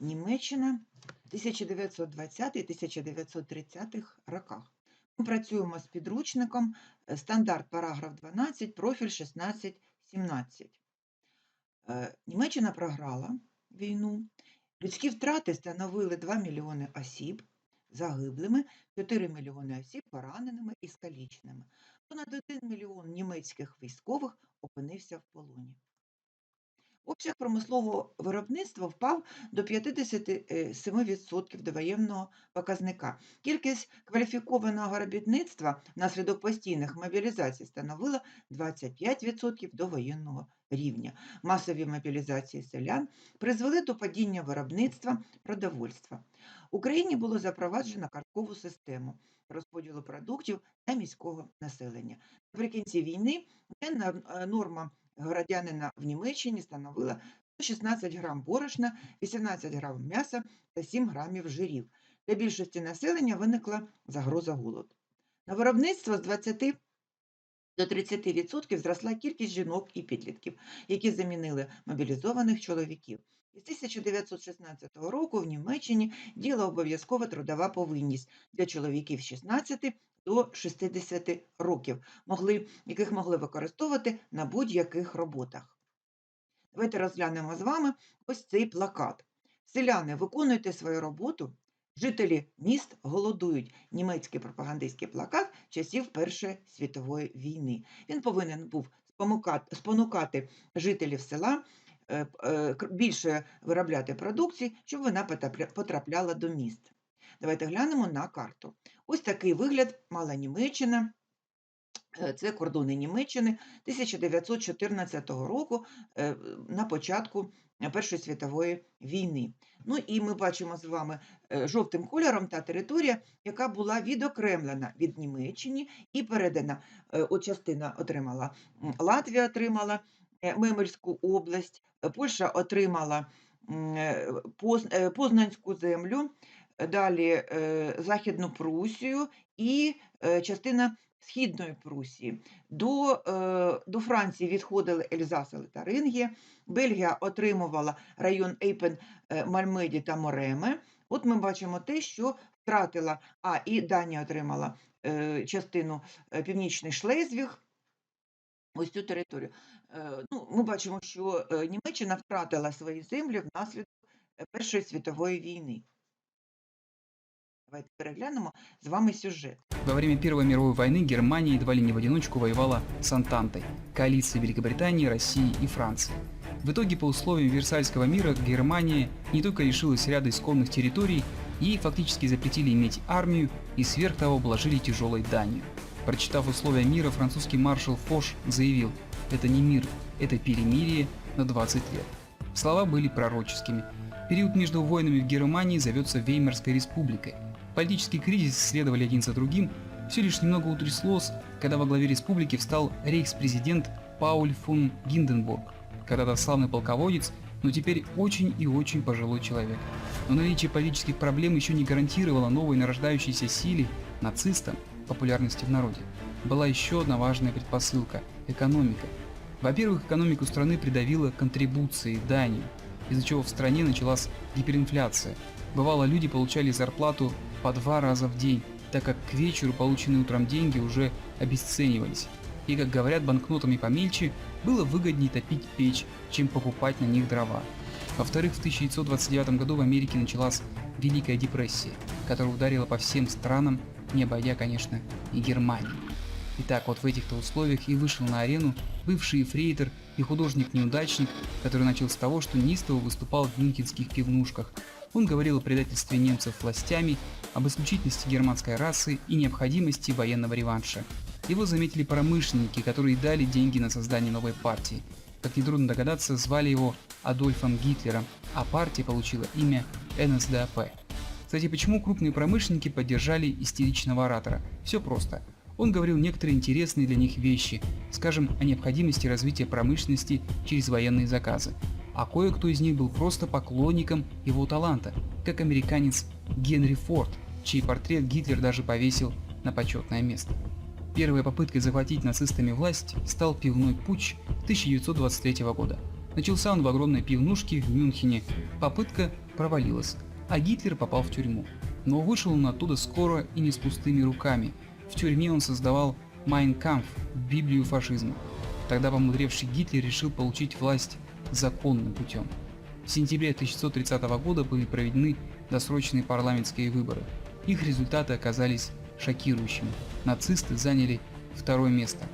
Німеччина 1920-1930 роках. Ми працюємо з підручником е, стандарт параграф 12, профіль 16-17. Е, Німеччина програла війну. Людські втрати становили 2 мільйони осіб загиблими, 4 мільйони осіб пораненими і скаліченими. Понад 1 мільйон німецьких військових опинився в полоні. Обсяг промислового виробництва впав до 57% довоєнного показника. Кількість кваліфікованого робітництва внаслідок постійних мобілізацій становила 25% до воєнного рівня. Масові мобілізації селян призвели до падіння виробництва продовольства. В Україні було запроваджено карткову систему розподілу продуктів та міського населення. Наприкінці війни денна е, норма городянина в Німеччині становила 16 грам борошна, 18 грам м'яса та 7 грамів жирів. Для більшості населення виникла загроза голоду. На виробництво з 20 до 30% зросла кількість жінок і підлітків, які замінили мобілізованих чоловіків. Із 1916 року в Німеччині діяла обов'язкова трудова повинність для чоловіків з 16 до 60 років, могли, яких могли використовувати на будь-яких роботах. Давайте розглянемо з вами ось цей плакат. Селяни, виконуйте свою роботу. Жителі міст голодують. Німецький пропагандистський плакат часів Першої світової війни. Він повинен був спонукати жителів села е, е, більше виробляти продукції, щоб вона потрапляла до міст. Давайте глянемо на карту. Ось такий вигляд мала Німеччина. Е, Це кордони Німеччини 1914 року е, на початку Першої світової війни. Ну і ми бачимо з вами е, жовтим кольором та територія, яка була відокремлена від Німеччини і передана. От частина отримала Латвія отримала Мемельську область, Польща отримала Познанську землю, далі е, Західну Прусію і е, частина Східної Прусії. До, е, до Франції відходили Ельзас і Лотарингія, Бельгія отримувала район Ейпен, Мальмеді та Мореме. От ми бачимо те, що втратила, а і Данія отримала частину Північний Шлезвіг, ось цю територію. Ну, ми бачимо, що Німеччина втратила свої землі внаслідок Першої світової війни. Давайте переглянемо з вами сюжет. Во время Первой мировой войны Германия едва ли не в одиночку воевала с Антантой, коалицией Великобритании, России и Франции. В итоге, по условиям Версальского мира, Германия не только лишилась ряда исконных территорий, ей фактически запретили иметь армию и сверх того обложили тяжелой данью. Прочитав условия мира, французский маршал Фош заявил «Это не мир, это перемирие на 20 лет». Слова были пророческими. Период между войнами в Германии зовется Веймарской республикой. Политический кризис следовали один за другим, все лишь немного утряслось, когда во главе республики встал рейхс-президент Пауль фон Гинденбург, когда-то славный полководец, но теперь очень и очень пожилой человек. Но наличие политических проблем еще не гарантировало новой нарождающейся силе, нацистам, популярности в народе. Была еще одна важная предпосылка – экономика. Во-первых, экономику страны придавило контрибуции, данью, из-за чего в стране началась гиперинфляция. Бывало, люди получали зарплату по два раза в день, так как к вечеру полученные утром деньги уже обесценивались. И, как говорят, банкнотами помельче было выгоднее топить печь, чем покупать на них дрова. Во-вторых, в 1929 году в Америке началась Великая депрессия, которая ударила по всем странам, не обойдя, конечно, и Германию. Итак, вот в этих-то условиях и вышел на арену бывший фрейтер и художник-неудачник, который начал с того, что неистово выступал в мюнхенских пивнушках. Он говорил о предательстве немцев властями, об исключительности германской расы и необходимости военного реванша. Его заметили промышленники, которые дали деньги на создание новой партии. Как нетрудно догадаться, звали его Адольфом Гитлером, а партия получила имя НСДАП. Кстати, почему крупные промышленники поддержали истеричного оратора? Все просто. Он говорил некоторые интересные для них вещи, скажем, о необходимости развития промышленности через военные заказы. А кое-кто из них был просто поклонником его таланта, как американец Генри Форд, чей портрет Гитлер даже повесил на почетное место. Первой попыткой захватить нацистами власть стал пивной путч 1923 года. Начался он в огромной пивнушке в Мюнхене. Попытка провалилась, а Гитлер попал в тюрьму. Но вышел он оттуда скоро и не с пустыми руками. В тюрьме он создавал Kampf, Библию фашизма. Тогда помудревший Гитлер решил получить власть законным путем. В сентябре 1930 года были проведены досрочные парламентские выборы. Их результаты оказались шокирующими. Нацисты заняли второе место.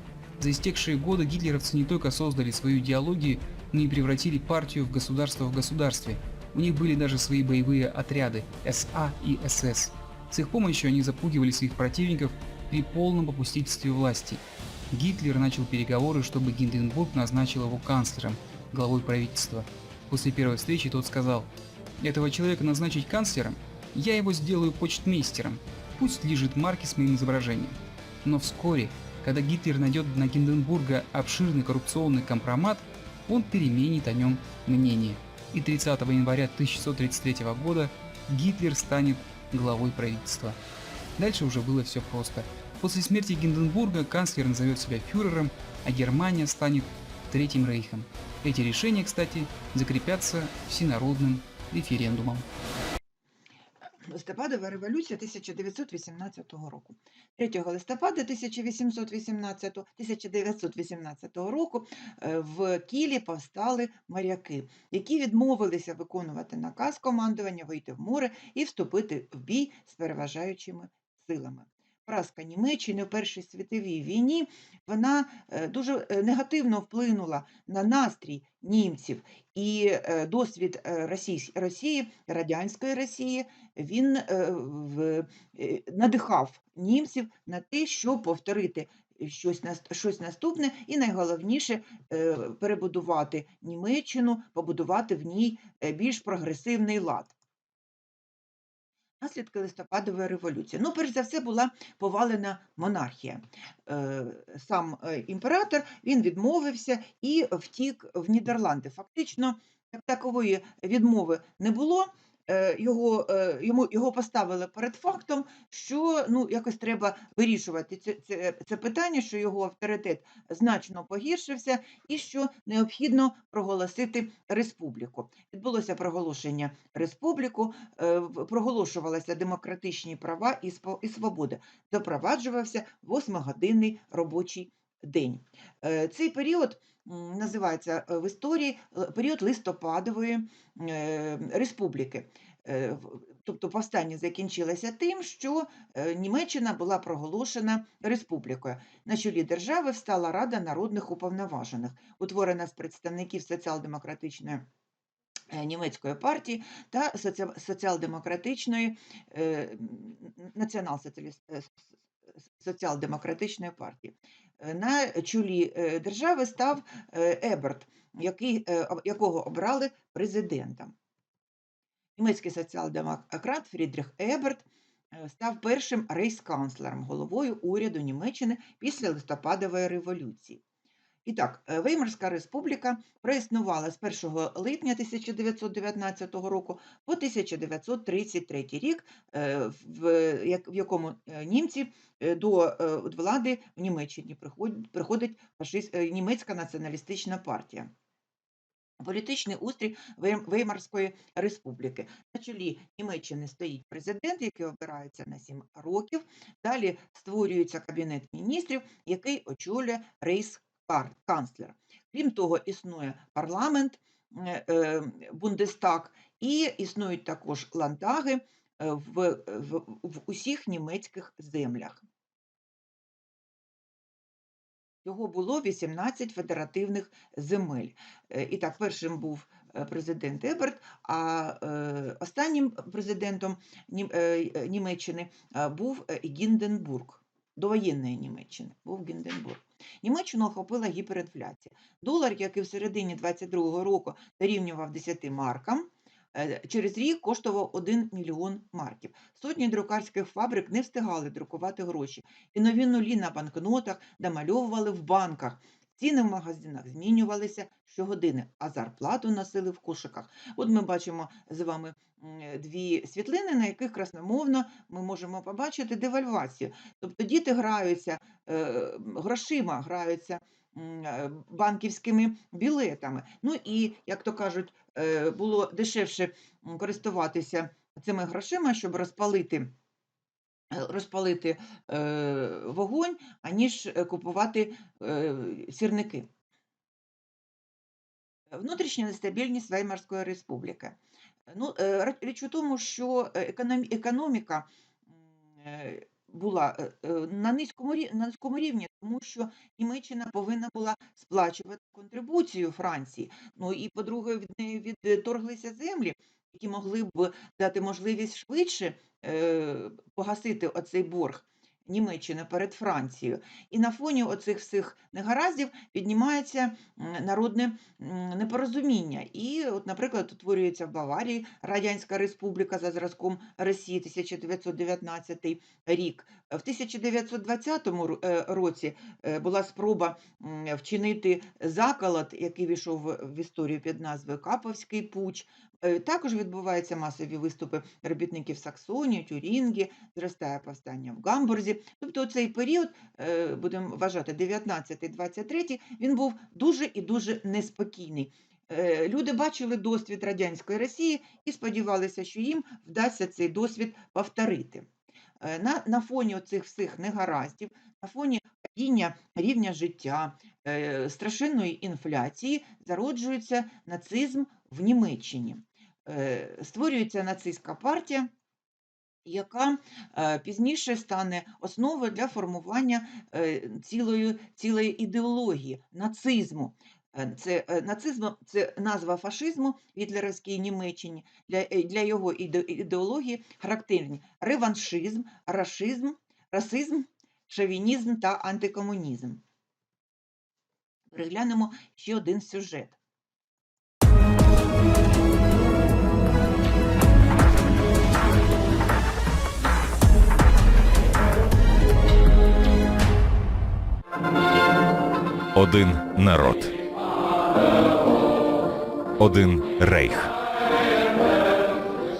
За истекшие годы гитлеровцы не только создали свою идеологию, но и превратили партию в государство в государстве. У них были даже свои боевые отряды СА и СС. С их помощью они запугивали своих противников при полном попустительстве власти. Гитлер начал переговоры, чтобы Гинденбург назначил его канцлером, главой правительства. После первой встречи тот сказал, «Этого человека назначить канцлером? Я его сделаю почтмейстером. Пусть лежит марки с моим изображением». Но вскоре, когда Гитлер найдет на Гинденбурга обширный коррупционный компромат, он переменит о нем мнение. И 30 января 1933 года Гитлер станет главой правительства. Дальше уже было все просто. После смерти Гинденбурга канцлер назовет себя фюрером, а Германия станет Третьим Рейхом. Эти решения, кстати, закрепятся всенародным референдумом. Листопадова революція 1918 року. 3 листопада 1818, 1918 року е, в Кілі повстали моряки, які відмовилися виконувати наказ командування вийти в море і вступити в бій з переважаючими силами. Поразка Німеччини в Першій світовій війні вона е, дуже е, негативно вплинула на настрій німців і е, досвід Росії, радянської Росії, він надихав німців на те, щоб повторити щось, щось наступне, і найголовніше перебудувати Німеччину, побудувати в ній більш прогресивний лад. Наслідки листопадової революції. Ну, перш за все, була повалена монархія. Е, Сам е, імператор він відмовився і втік в Нідерланди. Фактично, такової відмови не було. Е, Його, е, йому, його поставили перед фактом, що ну, якось треба вирішувати це, це, це питання, що його авторитет значно погіршився, і що необхідно проголосити республіку. Відбулося проголошення республіку, е, проголошувалися демократичні права і свободи, запроваджувався восьмигодинний робочий день. Е, Цей період називається е, в історії е, період листопадової республіки. Тобто повстання закінчилося тим, що е, Німеччина була проголошена республікою. На чолі держави встала Рада народних уповноважених, утворена з представників соціал-демократичної е, німецької партії та соціал-демократичної е, н- націонал-соціаліс- с- с- соціал-демократичної партії. Е, На чолі е, держави став е, Еберт, який, якого обрали президентом. Німецький соціал-демократ Фрідріх Еберт став першим рейхсканцлером, головою уряду Німеччини після листопадової революції. І так, е, Веймарська республіка проіснувала з 1 липня 1919 року по 1933 рік, е, в, якому е, німці до влади в Німеччині приходить, німецька націоналістична партія. Політичний устрій Веймарської республіки. На чолі Німеччини стоїть президент, який обирається на 7 років. Далі створюється кабінет міністрів, який очолює рейхсканцлер. Крім того, існує парламент, е, е, Бундестаг, і існують також лантаги е, в, в, в усіх німецьких землях. Всього було 18 федеративних земель. І так, першим був президент Еберт, а останнім президентом Нім- Німеччини був Гінденбург. Довоєнної Німеччини був Гінденбург. Німеччину охопила гіперінфляція. Долар, який в середині 22-го року дорівнював 10 маркам, е, через рік коштував 1 мільйон марків. Сотні друкарських фабрик не встигали друкувати гроші, і нові нулі на банкнотах домальовували в банках. Ціни в магазинах змінювалися щогодини, а зарплату носили в кошиках. От ми бачимо з вами дві світлини, на яких красномовно ми можемо побачити девальвацію. Тобто діти граються е, грошима, граються е, банківськими білетами. Ну і, як то кажуть, е, було дешевше користуватися цими грошима, щоб розпалити. Е, Розпалити е, вогонь, аніж е, купувати сірники. Внутрішня нестабільність Веймарської республіки. Ну, річ у тому, що економіка була на низькому, на низькому рівні, тому що Німеччина повинна була сплачувати контрибуцію Франції. Ну і, по-друге, від неї відторглися землі, які могли б дати можливість швидше е, погасити оцей борг. Німеччини перед Францією. І на фоні оцих всіх негараздів піднімається народне непорозуміння. І, от, наприклад, утворюється в Баварії Радянська Республіка за зразком Росії 1919 рік. В 1920 ро- е, році е, була спроба вчинити заколот, який війшов в історію під назвою Каповський пуч. Е, Також відбуваються масові виступи робітників Саксонії, Тюрінгі, зростає повстання в Гамбурзі. Тобто цей період, е, будемо вважати, 19-23, він був дуже і дуже неспокійний. Е, Люди бачили досвід радянської Росії і сподівалися, що їм вдасться цей досвід повторити. Е, На, на фоні цих всіх негараздів, на фоні падіння рівня життя, страшенної інфляції зароджується нацизм в Німеччині. Е, Створюється нацистська партія, яка е, пізніше стане основою для формування е, цілої, цілої ідеології нацизму. Це нацизм це назва фашизму в гітлерівській Німеччині. Для, для його ідеології характерні реваншизм, рашизм, расизм, шовінізм та антикомунізм. Переглянемо ще один сюжет. Один народ. Один рейх.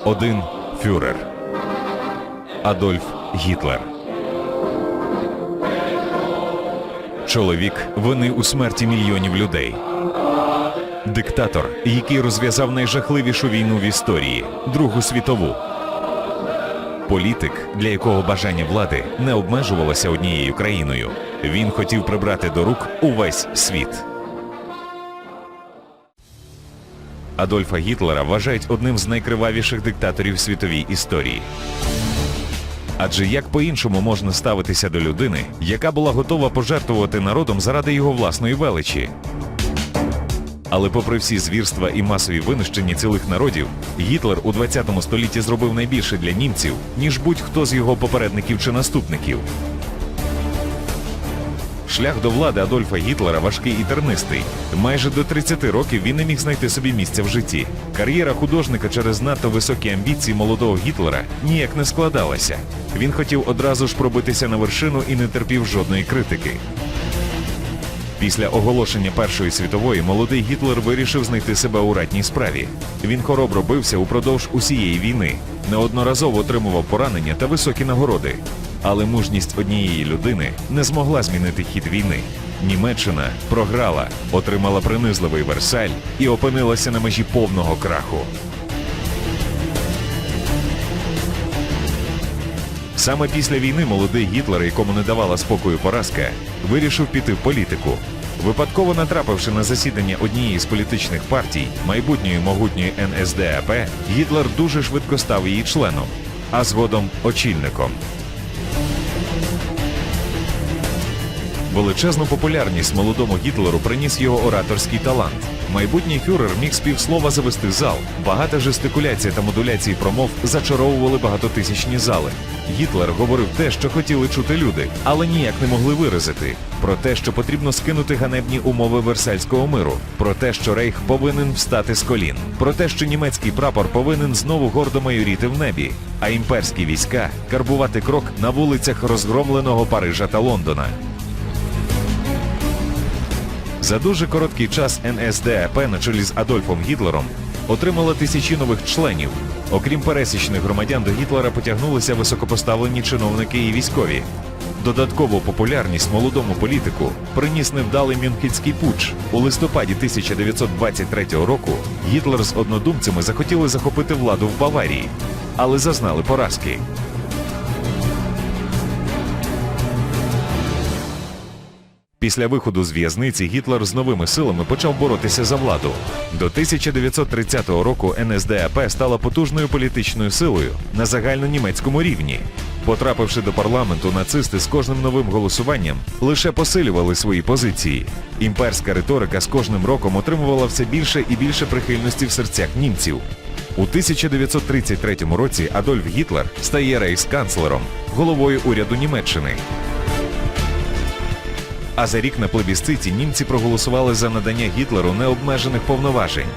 Один фюрер. Адольф Гітлер. Чоловік вини у смерті мільйонів людей. Диктатор, який розв'язав найжахливішу війну в історії Другу світову. Політик, для якого бажання влади не обмежувалося однією країною. Він хотів прибрати до рук увесь світ. Адольфа Гітлера вважають одним з найкривавіших диктаторів світовій історії. Адже як по-іншому можна ставитися до людини, яка була готова пожертвувати народом заради його власної величі? Але попри всі звірства і масові винищення цілих народів, Гітлер у 20 столітті зробив найбільше для німців, ніж будь-хто з його попередників чи наступників. Шлях до влади Адольфа Гітлера важкий і тернистий. Майже до 30 років він не міг знайти собі місця в житті. Кар'єра художника через надто високі амбіції молодого Гітлера ніяк не складалася. Він хотів одразу ж пробитися на вершину і не терпів жодної критики. Після оголошення Першої світової молодий Гітлер вирішив знайти себе у ратній справі. Він хоробро бився упродовж усієї війни, неодноразово отримував поранення та високі нагороди. Але мужність однієї людини не змогла змінити хід війни. Німеччина програла, отримала принизливий Версаль і опинилася на межі повного краху. Саме після війни молодий Гітлер, якому не давала спокою поразка, вирішив піти в політику. Випадково натрапивши на засідання однієї з політичних партій, майбутньої могутньої НСДАП, Гітлер дуже швидко став її членом, а згодом очільником. Величезну популярність молодому Гітлеру приніс його ораторський талант. Майбутній фюрер міг з завести зал. Багата жестикуляція та модуляції промов зачаровували багатотисячні зали. Гітлер говорив те, що хотіли чути люди, але ніяк не могли виразити. Про те, що потрібно скинути ганебні умови Версальського миру, про те, що Рейх повинен встати з колін, про те, що німецький прапор повинен знову гордо майоріти в небі, а імперські війська карбувати крок на вулицях розгромленого Парижа та Лондона. За дуже короткий час НСДАП на чолі з Адольфом Гітлером отримала тисячі нових членів. Окрім пересічних громадян, до Гітлера потягнулися високопоставлені чиновники і військові. Додаткову популярність молодому політику приніс невдалий Мюнхенський путч. У листопаді 1923 року Гітлер з однодумцями захотіли захопити владу в Баварії, але зазнали поразки. Після виходу з в'язниці Гітлер з новими силами почав боротися за владу. До 1930 року НСДАП стала потужною політичною силою на загальнонімецькому рівні. Потрапивши до парламенту, нацисти з кожним новим голосуванням лише посилювали свої позиції. Імперська риторика з кожним роком отримувала все більше і більше прихильності в серцях німців. У 1933 році Адольф Гітлер стає рейхсканцлером, головою уряду Німеччини. А за рік на плебісциті німці проголосували за надання Гітлеру необмежених повноважень.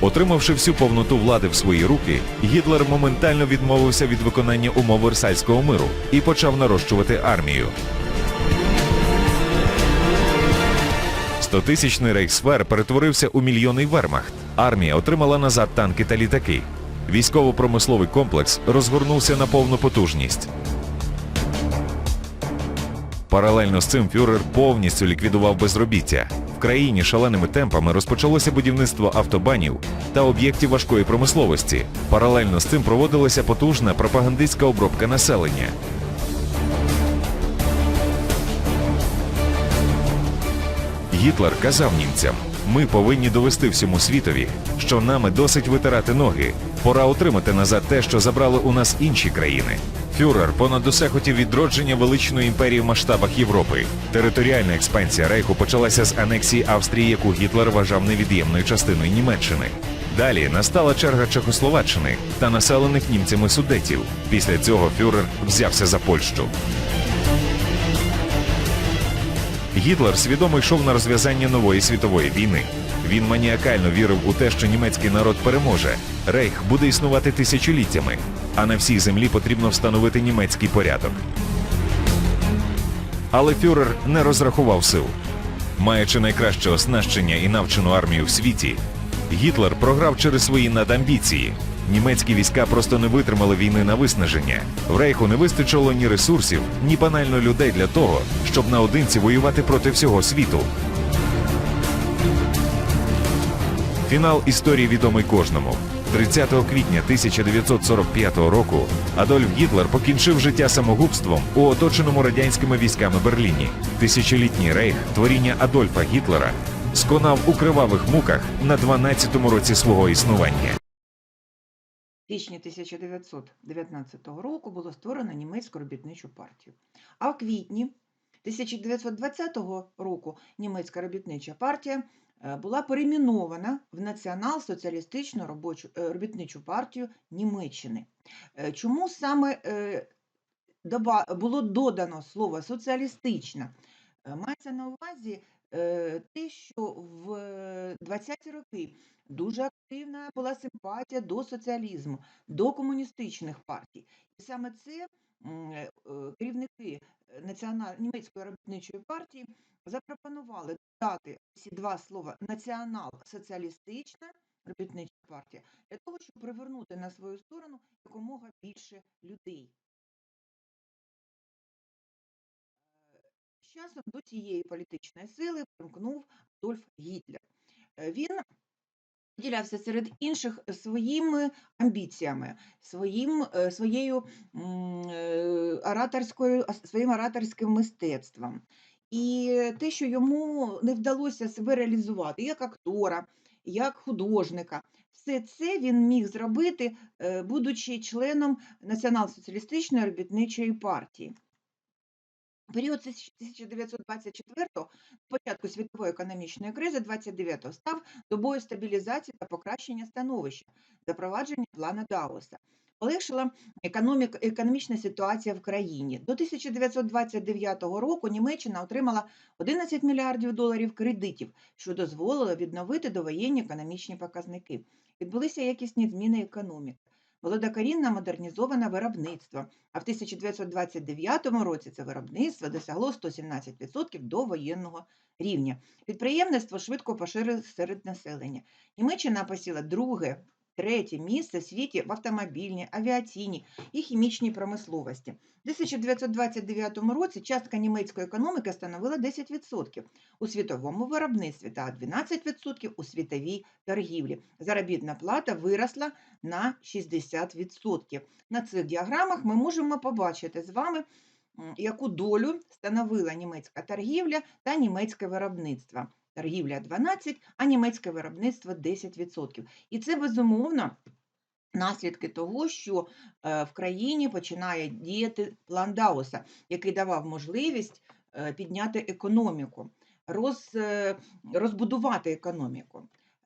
Отримавши всю повноту влади в свої руки, Гітлер моментально відмовився від виконання умов Версальського миру і почав нарощувати армію. Стотисячний рейхсфер перетворився у мільйонний вермахт. Армія отримала назад танки та літаки. Військово-промисловий комплекс розгорнувся на повну потужність. Паралельно з цим фюрер повністю ліквідував безробіття. В країні шаленими темпами розпочалося будівництво автобанів та об'єктів важкої промисловості. Паралельно з цим проводилася потужна пропагандистська обробка населення. Гітлер казав німцям: ми повинні довести всьому світові, що нами досить витирати ноги. Пора отримати назад те, що забрали у нас інші країни. Фюрер понад усе хотів відродження величної імперії в масштабах Європи. Територіальна експансія Рейху почалася з анексії Австрії, яку Гітлер вважав невід'ємною частиною Німеччини. Далі настала черга Чехословаччини та населених німцями судетів. Після цього фюрер взявся за Польщу. Гітлер свідомо йшов на розв'язання нової світової війни. Він маніакально вірив у те, що німецький народ переможе. Рейх буде існувати тисячоліттями, а на всій землі потрібно встановити німецький порядок. Але фюрер не розрахував сил. Маючи найкраще оснащення і навчену армію в світі, Гітлер програв через свої надамбіції. Німецькі війська просто не витримали війни на виснаження. В рейху не вистачило ні ресурсів, ні банально людей для того, щоб наодинці воювати проти всього світу. Фінал історії відомий кожному. 30 квітня 1945 року Адольф Гітлер покінчив життя самогубством у оточеному радянськими військами Берліні. Тисячолітній рейх, творіння Адольфа Гітлера, сконав у кривавих муках на 12-му році свого існування. Січні 1919 року було створено німецьку робітничу партію. А в квітні 1920 року німецька робітнича партія е, була перейменована в Націонал-соціалістичну е, робітничу партію Німеччини. Е, Чому саме було додано слово соціалістична? Мається на увазі те, що в 20-ті роки дуже активна була симпатія до соціалізму, до комуністичних партій. І саме це е, е, керівники німецької робітничої партії запропонували додати ці два слова націонал-соціалістична робітнича партія для того, щоб привернути на свою сторону якомога більше людей. Часом до цієї політичної сили примкнув Адольф Гітлер. Е, Він виділявся серед інших своїми амбіціями, своїм, е, своєю е, ораторською, своїм ораторським мистецтвом. І те, що йому не вдалося себе реалізувати як актора, як художника, все це він міг зробити, будучи членом Націонал-соціалістичної робітничої партії. Період з 1924 початку світової економічної кризи 29-го став добою стабілізації та покращення становища, запровадження плана Дауса. Полегшила економік, економічна ситуація в країні. До 1929 року Німеччина отримала 11 мільярдів доларів кредитів, що дозволило відновити довоєнні економічні показники. Відбулися якісні зміни економіки. Було докорінно модернізоване виробництво, а в 1929 році це виробництво досягло 117% до воєнного рівня. Підприємництво швидко поширилось серед населення. Німеччина посіла друге третє місце в світі в автомобільній, авіаційній і хімічній промисловості. У 1929 році частка німецької економіки становила 10% у світовому виробництві та 12% у світовій торгівлі. Заробітна плата виросла на 60%. На цих діаграмах ми можемо побачити з вами, яку долю становила німецька торгівля та німецьке виробництво. Торгівля 12, а німецьке виробництво 10%. І це безумовно наслідки того, що е, в країні починає діяти план Дауса, який давав можливість е, підняти економіку, роз, е, розбудувати економіку.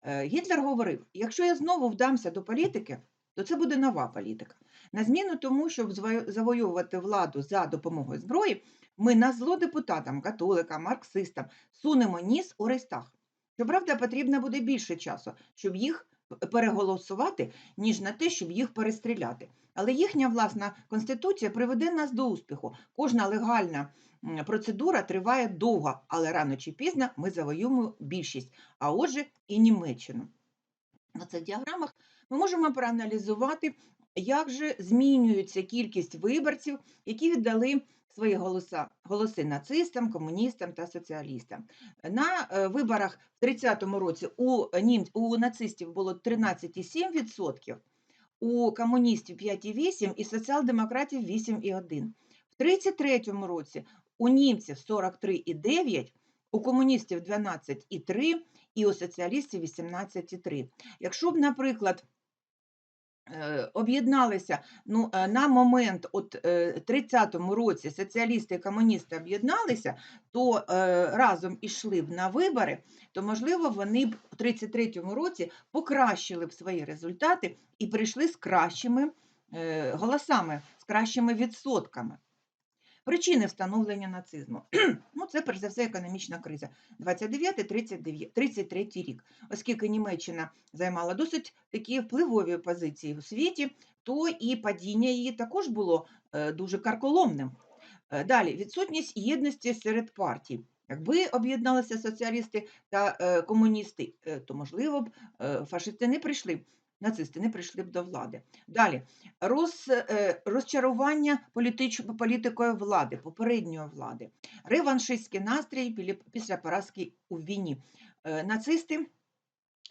Гітлер говорив: якщо я знову вдамся до політики, то це буде нова політика. На зміну тому, щоб завоювати владу за допомогою зброї, ми на зло депутатам, католикам, марксистам сунемо ніс у рейстах. Щоправда, потрібно буде більше часу, щоб їх переголосувати, ніж на те, щоб їх перестріляти. Але їхня власна конституція приведе нас до успіху. Кожна легальна процедура триває довго, але рано чи пізно ми завоюємо більшість, а отже, і Німеччину. На цих діаграмах ми можемо проаналізувати, як же змінюється кількість виборців, які віддали свої голоса, голоси нацистам, комуністам та соціалістам. На е, виборах в 30-му році у, нім... у нацистів було 13,7%, у комуністів 5,8% і соціал-демократів 8,1%. В 33-му році у німців 43,9%, у комуністів 12,3% і у соціалістів 18,3%. Якщо б, наприклад, об'єдналися ну, е, на момент от е, 30-му році соціалісти і комуністи об'єдналися, то е, разом ішли б на вибори, то можливо вони б у 33-му році покращили б свої результати і прийшли з кращими е, голосами, з кращими відсотками. Причини встановлення нацизму. ну, це перш за все економічна криза 29-33 рік. Оскільки Німеччина займала досить такі впливові позиції у світі, то і падіння її також було е, дуже карколомним. Е, Далі відсутність єдності серед партій. Якби об'єдналися соціалісти та е, комуністи, то можливо б фашисти не прийшли, нацисти не прийшли б до влади. Далі роз, е, розчарування політич, політикою влади, попередньої влади, реваншистський настрій після поразки у війні. Е, Нацисти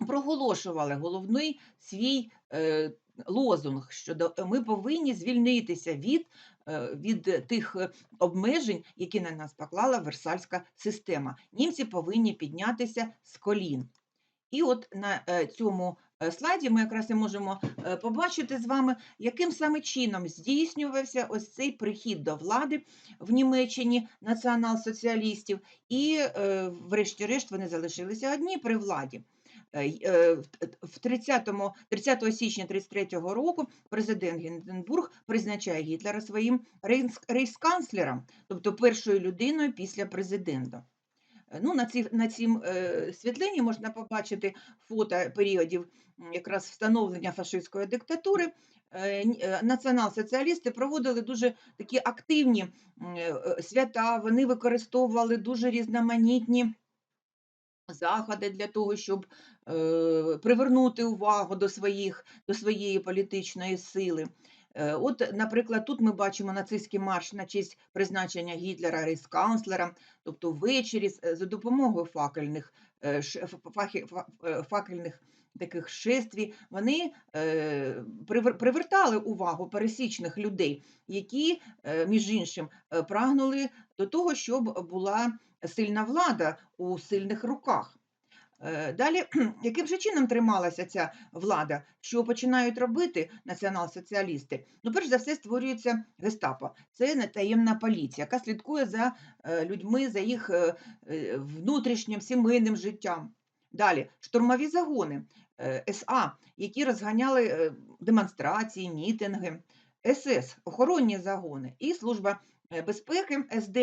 проголошували головний свій е, лозунг, що ми повинні звільнитися від, від тих обмежень, які на нас поклала Версальська система. Німці повинні піднятися з колін. І от на цьому слайді ми якраз і можемо е, побачити з вами, яким саме чином здійснювався ось цей прихід до влади в Німеччині націонал-соціалістів, і, е, врешті-решт, вони залишилися одні при владі. Е, й- е, в 30, 30 січня 33 року президент Гінденбург призначає Гітлера своїм рейхсканцлером, тобто першою людиною після президента. Е, Ну, на цій на цім е, світлині можна побачити фото періодів якраз встановлення фашистської диктатури. Е, е, Націонал-соціалісти проводили дуже такі активні е, свята. Вони використовували дуже різноманітні заходи для того, щоб привернути увагу до своїх до своєї політичної сили. От, наприклад, тут ми бачимо нацистський марш на честь призначення Гітлера рейхсканцлером, тобто ввечері за допомогою факельних, факельних таких шествій, вони е, привертали увагу пересічних людей, які, е, між іншим, е, прагнули до того, щоб була сильна влада у сильних руках. Далі, яким же чином трималася ця влада, що починають робити націонал-соціалісти? Ну, перш за все, створюється гестапо. Це таємна поліція, яка слідкує за людьми, за їх внутрішнім сімейним життям. Далі штурмові загони СА, які розганяли е, демонстрації, мітинги, СС, охоронні загони і служба е, безпеки СД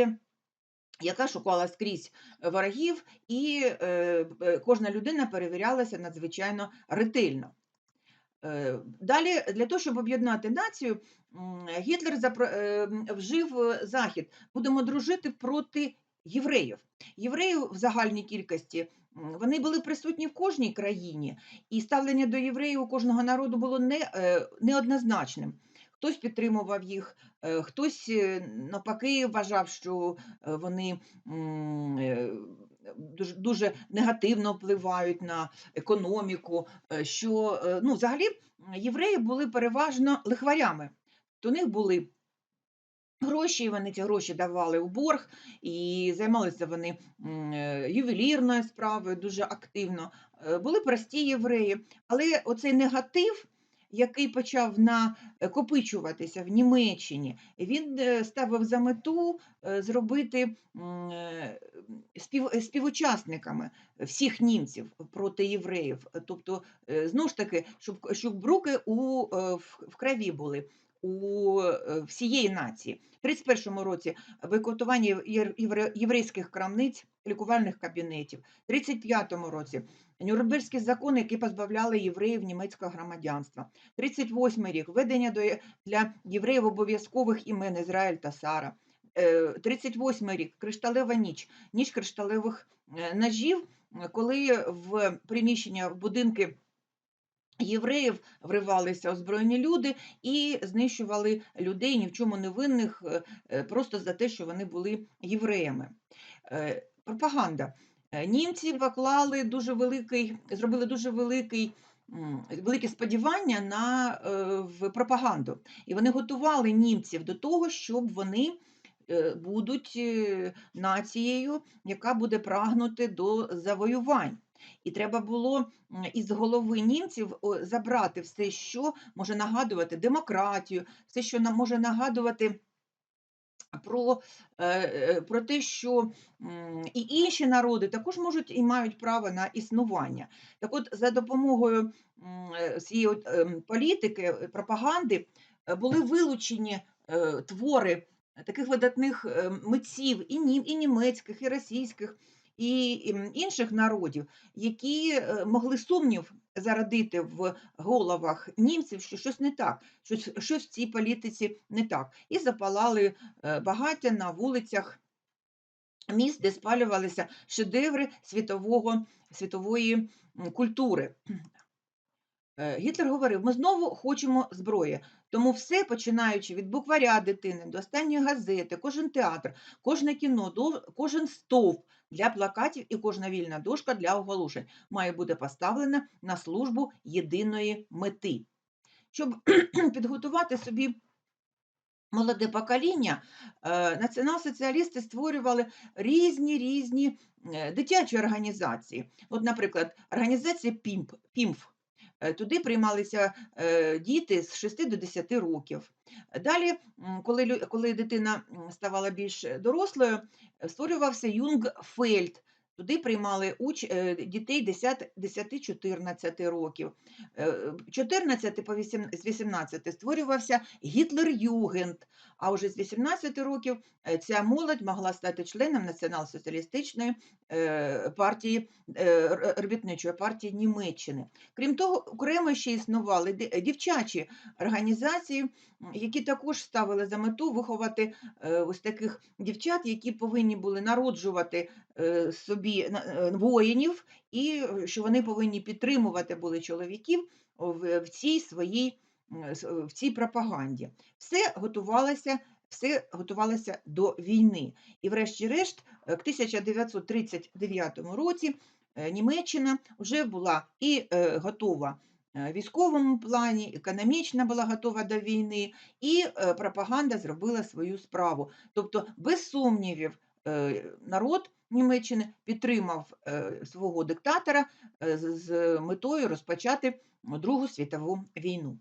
яка шукала скрізь ворогів, і е, е, кожна людина перевірялася надзвичайно ретельно. Е, Далі, для того, щоб об'єднати націю, Гітлер е, вжив е, захід. Будемо дружити проти євреїв. Євреїв в загальній кількості вони були присутні в кожній країні, і ставлення до євреїв у кожного народу було не, е, неоднозначним. Хтось підтримував їх, е, хтось е, навпаки вважав, що вони дуже, дуже негативно впливають на економіку, що ну, взагалі євреї були переважно лихварями. То них були гроші, вони ці гроші давали у борг, і займалися вони е, ювелірною справою дуже активно. Е, Були прості євреї, але оцей негатив, який почав накопичуватися в Німеччині, він е, ставив за мету е, зробити е, спів, е, співучасниками всіх німців проти євреїв. Тобто, е, знову ж таки, щоб, щоб бруки у, е, в, в крові були у е, всієї нації. В 31-му році бойкотування єврейських крамниць, лікувальних кабінетів. В 35-му році Нюрнберзькі закони, які позбавляли євреїв німецького громадянства. 38-й рік введення для євреїв обов'язкових імен Ізраїль та Сара. Е, 38-й рік кришталева ніч, ніч кришталевих е, ножів, е, коли в приміщення, в будинки євреїв вривалися озброєні люди і знищували людей ні в чому не винних е, е, просто за те, що вони були євреями. Е, Пропаганда. Німці поклали дуже великий, зробили дуже великий. Великі сподівання на в пропаганду, і вони готували німців до того, щоб вони будуть нацією, яка буде прагнути до завоювань. І треба було із голови німців забрати все, що може нагадувати демократію, все, що може нагадувати про, е, е, про те, що і інші народи також можуть і мають право на існування. Так от, за допомогою е, цієї ем, політики, пропаганди були вилучені твори таких видатних е, митців і німецьких, і російських, і інших народів, які е, могли сумнів зародити в головах німців, що щось не так, щось, щось в цій політиці не так. І запалали е, багаття на вулицях міст, де спалювалися шедеври світового, світової культури. Е, Гітлер говорив: ми знову хочемо зброї. Тому все, починаючи від букваря дитини до останньої газети, кожен театр, кожне кіно, кожен стовп для плакатів і кожна вільна дошка для оголошень має бути поставлена на службу єдиної мети. Щоб підготувати собі молоде покоління, е, націонал-соціалісти створювали різні різні е, дитячі організації. От, наприклад, організація ПІМФ. Е, Туди приймалися е, діти з 6 до 10 років. Далі, коли, коли дитина ставала більш дорослою, створювався Юнгфельд. Туди приймали уч... е, дітей 10 10-14 років. Е, 14 по 8, з 18 створювався Гітлер-Югенд, а вже з 18 років е, ця молодь могла стати членом націонал-соціалістичної е, партії, е, робітничої партії Німеччини. Крім того, окремо ще існували ди- дівчачі організації, які також ставили за мету виховати е, ось таких дівчат, які повинні були народжувати е, собі е, воїнів, і е, що вони повинні підтримувати були чоловіків в, цій своїй в цій пропаганді. Все готувалося. Все готувалося до війни. І, врешті-решт, е, к 1939 році е, Німеччина вже була і е, готова е, в військовому плані, економічно була готова до війни, і е, пропаганда зробила свою справу. Тобто, без сумнівів, е, народ Німеччини підтримав е, свого диктатора е, з метою розпочати Другу світову війну.